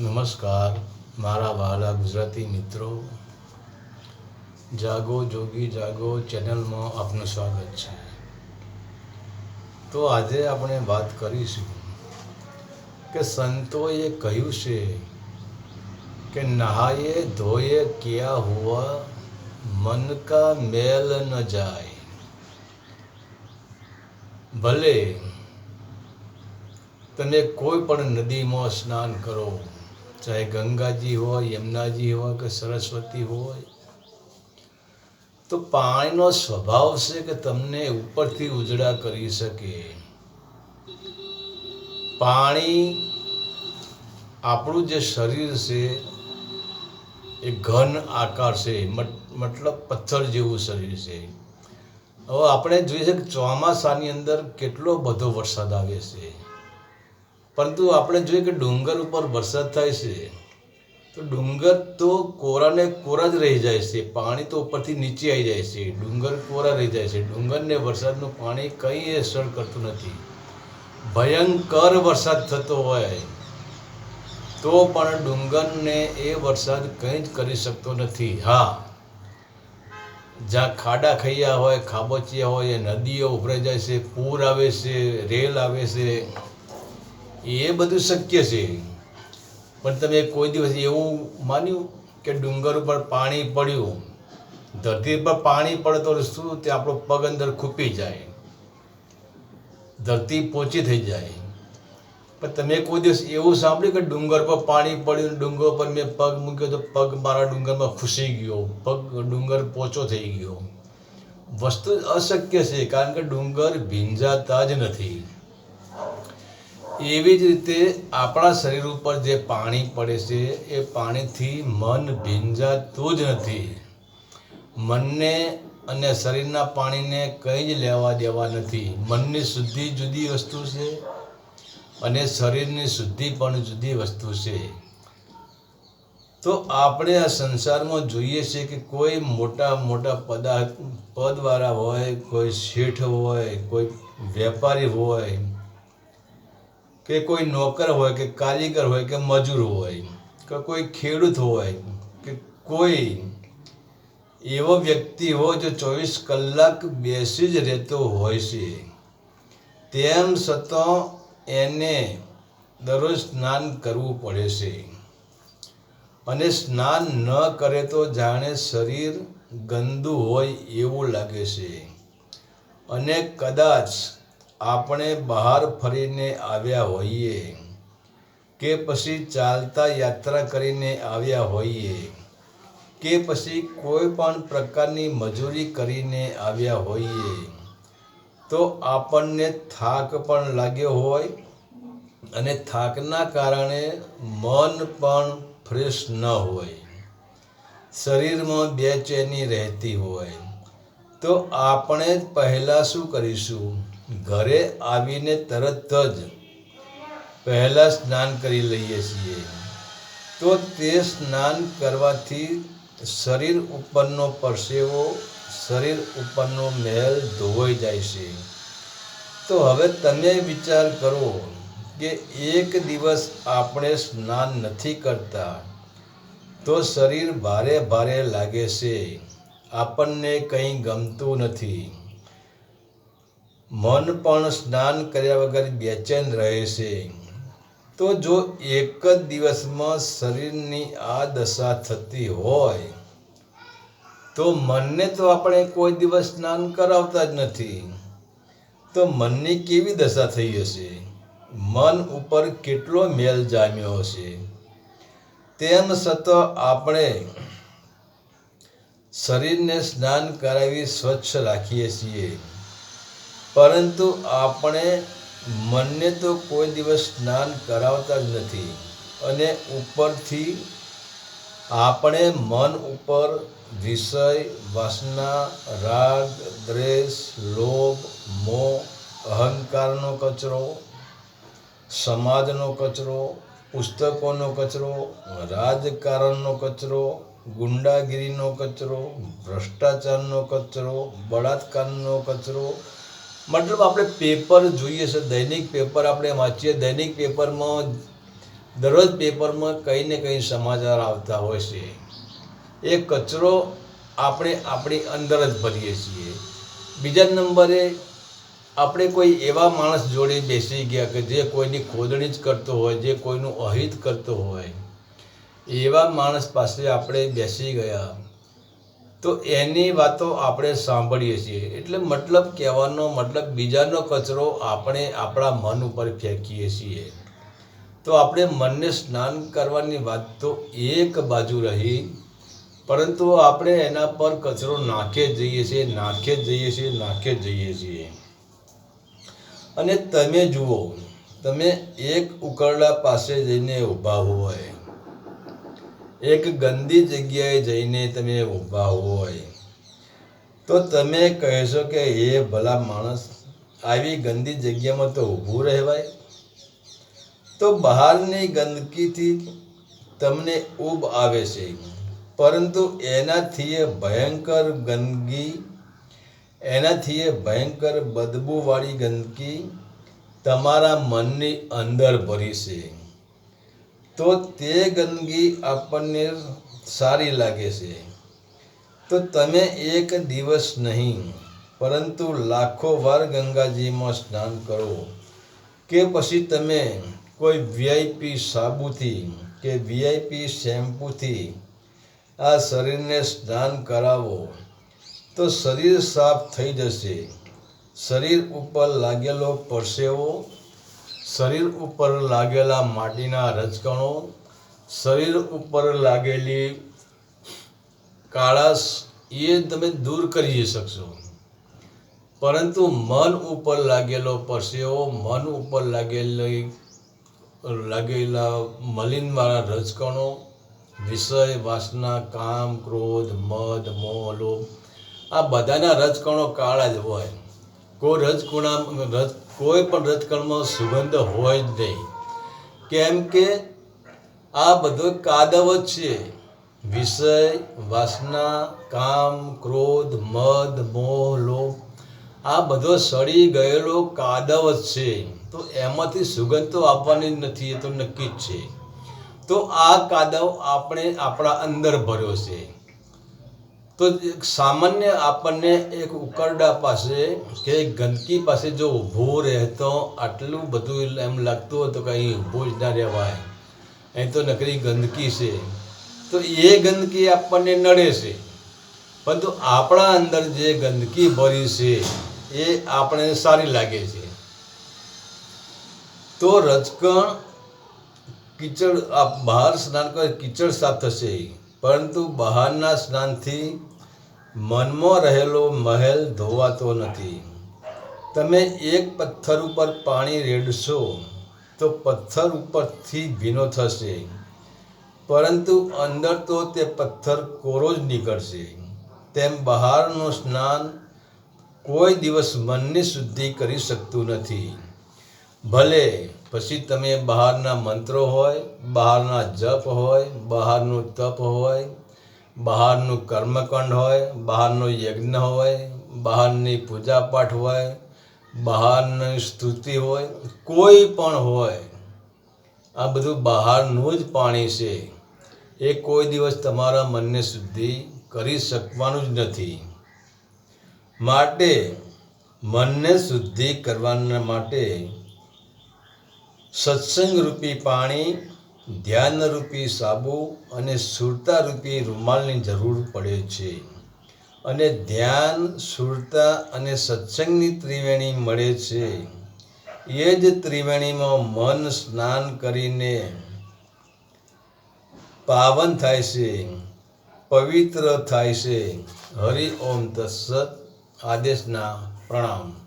નમસ્કાર, મારા વહાલા ગુજરાતી મિત્રો. જાગો, જોગી, જાગો ચેનલમાં આપનું સ્વાગત છે. તો આજે આપણે વાત કરીશું કે સંતોએ કહ્યું છે કે નહાયે, ધોયે, ક્યા હુઆ, મન કા મેલ ન જાય. ભલે તમે કોઈ પણ નદીમાં સ્નાન કરો ચાહે ગંગાજી હોય, યમુનાજી હોય કે સરસ્વતી હોય. તો પાણીનો સ્વભાવ છે કે તમને ઉપરથી ઉજળા કરી શકે. પાણી આપણું જે શરીર છે, એ ઘન આકાર છે, મત- મતલબ પથ્થર જેવું શરીર છે. હવે આપણે જોઈએ છે કે ચોમાસાની અંદર કેટલો બધો વરસાદ આવે છે. પરંતુ આપણે જોઈએ કે ડુંગર ઉપર વરસાદ થાય છે, તો ડુંગર તો કોરાને કોરા જ રહી જાય છે. પાણી તો ઉપરથી નીચે આવી જાય છે. ડુંગર કોરા રહી જાય છે. ડુંગરને વરસાદનું પાણી કંઈ અસર કરતું નથી. ભયંકર વરસાદ થતો હોય, તો પણ ડુંગરને એ વરસાદ કંઈ જ કરી શકતો નથી. હા, જ્યાં ખાડા ખૈયા હોય, ખાબોચિયા હોય એ નદીઓ ઉભરાઈ જાય છે, પૂર આવે છે, રેલ આવે છે એ બધું શક્ય છે. પણ તમે કોઈ દિવસ એવું માન્યું કે ડુંગર ઉપર પાણી પડ્યું? ધરતી પર પાણી પડે તો શું તે આપણો પગ અંદર ખૂપી જાય. ધરતી પોચી થઈ જાય. પણ તમે કોઈ દિવસ એવું સાંભળ્યું કે ડુંગર પર પાણી પડ્યું, ડુંગર પર મેં પગ મૂક્યો તો પગ મારા ડુંગરમાં ખુશી ગયો, પગ ડુંગર પોચો થઈ ગયો? વસ્તુ અશક્ય છે, કારણ કે ડુંગર ભીંજાતા જ નથી. એવી જ રીતે આપણા શરીર ઉપર જે પાણી પડે છે, એ પાણીથી મન ભીંજાતું જ નથી. મનને અને શરીરના પાણીને કંઈ જ લેવા દેવા નથી. મનની શુદ્ધિ જુદી વસ્તુ છે અને શરીરની શુદ્ધિ પણ જુદી વસ્તુ છે. તો આપણે આ સંસારમાં જોઈએ છે કે કોઈ મોટા મોટા પદાર્થ પદવાળા હોય, કોઈ શેઠ હોય, કોઈ વેપારી હોય કે કોઈ નોકર હોય, કે કારીગર હોય, કે મજૂર હોય, કે કોઈ ખેડૂત હોય, કે કોઈ એવો વ્યક્તિ હોય જે ચોવીસ કલાક બેસી જ રહેતો હોય છે, તેમ છતાં એને દરરોજ સ્નાન કરવું પડે છે. અને સ્નાન ન કરે તો જાણે શરીર ગંદુ હોય એવું લાગે છે. અને કદાચ આપણે બહાર ફરીને આવ્યા હોઈએ કે પછી ચાલતા યાત્રા કરીને આવ્યા હોઈએ કે પછી કોઈ પણ પ્રકારની મજૂરી કરીને આવ્યા હોઈએ તો આપણને થાક પણ લાગ્યો હોય અને થાકના કારણે મન પણ ફ્રેશ ન હોય. શરીરમાં બેચેની રહેતી હોય. તો આપણે પહેલાં શું કરીશું? ઘરે આવીને તરત જ પહેલાં સ્નાન કરી લઈએ છીએ. તો તે સ્નાન કરવાથી શરીર ઉપરનો પરસેવો, શરીર ઉપરનો મેલ ધોવાઈ જાય છે. તો હવે તમે વિચાર કરો કે એક દિવસ આપણે સ્નાન નથી કરતા, તો શરીર ભારે ભારે લાગે છે. આપણને કંઈ ગમતું નથી. મન પણ સ્નાન કર્યા વગર બેચેન રહે છે. તો જો એક જ દિવસમાં શરીરની આ દશા થતી હોય, તો મનને તો આપણે કોઈ દિવસ સ્નાન કરાવતા જ નથી. તો મનની કેવી દશા થઈ હશે? મન ઉપર કેટલો મેલ જામ્યો હશે? તેમ છતાં આપણે શરીરને સ્નાન કરાવી સ્વચ્છ રાખીએ છીએ. પરંતુ આપણે મનને તો કોઈ દિવસ સ્નાન કરાવતા જ નથી અને ઉપરથી આપણે મન ઉપર વિષય, વાસના, રાગ, દ્વેષ, લોભ, મોહ, અહંકારનો કચરો, સમાજનો કચરો, પુસ્તકોનો કચરો, રાજકારણનો કચરો, ગુંડાગીરીનો કચરો, ભ્રષ્ટાચારનો કચરો, બળાત્કારનો કચરો મતલબ આપણે પેપર જોઈએ છે, દૈનિક પેપર આપણે વાંચીએ. દૈનિક પેપરમાં દરરોજ પેપરમાં કંઈ ને કંઈ સમાચાર આવતા હોય છે. એ કચરો આપણે આપણી અંદર જ ભરીએ છીએ. બીજા નંબરે, આપણે કોઈ એવા માણસ જોડે બેસી ગયા કે જે કોઈની ખોદણી જ કરતો હોય, જે કોઈનું અહિત કરતો હોય. એવા માણસ પાસે આપણે બેસી ગયા. તો એની વાતો આપણે સાંભળીએ છીએ. એટલે મતલબ કહેવાનો મતલબ બીજાનો કચરો આપણે આપણા મન ઉપર ફેંકીએ છીએ. તો આપણે મનને સ્નાન કરવાની વાત તો એક બાજુ રહી, પરંતુ આપણે એના પર કચરો નાખે જ જઈએ છીએ, નાખે જ જઈએ છીએ, નાખે જ જઈએ છીએ. અને તમે જુઓ, તમે એક ઉકરડા પાસે જઈને ઊભા હોય. એક ગંદી જગ્યાએ જઈને તમે ઊભા હોય, તો તમે કહેશો કે એ ભલા માણસ, આવી ગંદી જગ્યામાં તો ઊભું રહેવાય? તો બહારની ગંદકીથી તમને ઊબ આવે છે. પરંતુ એનાથી એ ભયંકર ગંદકી, એનાથી એ ભયંકર બદબૂવાળી ગંદકી તમારા મનની અંદર ભરી છે. તો તે ગંદકી આપણને સારી લાગે છે. તો તમે એક દિવસ નહીં, પરંતુ લાખો વાર ગંગાજીમાં સ્નાન કરો. કે પછી તમે કોઈ વીઆઈપી સાબુથી કે વીઆઈપી શેમ્પૂથી આ શરીરને સ્નાન કરાવો, તો શરીર સાફ થઈ જશે. શરીર ઉપર લાગેલો પરસેવો શરીર ઉપર લાગેલા માટીના રજકણો, શરીર ઉપર લાગેલી કાળાશ, એ તમે દૂર કરી શકશો. પરંતુ મન ઉપર લાગેલો પરસેવો, મન ઉપર લાગેલી, લાગેલા મલિનવાળા રજકણો, વિષય, વાસના, કામ, ક્રોધ, મદ, મોહ આ બધાના રજકણો કાળા જ હોય. કોઈ રજકુણા, રજ કોઈ પણ રથકણમાં સુગંધ હોય જ નહીં. કેમ કે આ બધો કાદવ જ છે. વિષય, વાસના, કામ, ક્રોધ, મદ, મોહ, લોભ, આ બધો સડી ગયેલો કાદવ જ છે. તો એમાંથી સુગંધ તો આપવાની જ નથી, એ તો નક્કી જ છે. તો આ કાદવ આપણે આપણા અંદર ભર્યો છે. તો સામાન્ય આપણને એક ઉકરડા પાસે કે ગંદકી પાસે જો ઊભો રહેતો આટલું બધું એમ લાગતું હતું કે અહીં ઊભો જ ના રહેવાય. અહીં તો નકરી ગંદકી છે. તો એ ગંદકી આપણને નડે છે. પરંતુ આપણા અંદર જે ગંદકી ભરી છે, એ આપણે સારી લાગે છે. તો રજકણ, કીચડ બહાર સ્નાન કરે, કીચડ સાફ થશે. પરંતુ બહારના સ્નાનથી મનમાં રહેલો મહેલ ધોવાતો નથી. તમે એક પથ્થર ઉપર પાણી રેડશો, તો પથ્થર ઉપરથી ભીનો થશે. પરંતુ અંદર તો તે પથ્થર કોરો જ નીકળશે. તેમ બહારનું સ્નાન કોઈ દિવસ મનની શુદ્ધિ કરી શકતું નથી. ભલે પછી તમે બહારના મંત્રો હોય, બહારના જપ હોય, બહારનું તપ હોય બહારનું કર્મકાંડ હોય, બહારનો યજ્ઞ હોય, બહારની પૂજા પાઠ હોય, બહારની સ્તુતિ હોય, કોઈ પણ હોય, આ બધું બહારનું જ પાણી છે. એ કોઈ દિવસ તમારા મનને શુદ્ધિ કરી શકવાનું જ નથી. માટે મનને શુદ્ધિ કરવાના માટે સત્સંગ રૂપી પાણી ધ્યાન રૂપી સાબુ અને સુરતા રૂપી રૂમાલની જરૂર પડે છે. અને ધ્યાન, સુરતા અને સત્સંગની ત્રિવેણી મળે છે. એ જ ત્રિવેણીમાં મન સ્નાન કરીને પાવન થાય છે, પવિત્ર થાય છે. હરિ ઓમ તત્સત. આદેશના પ્રણામ.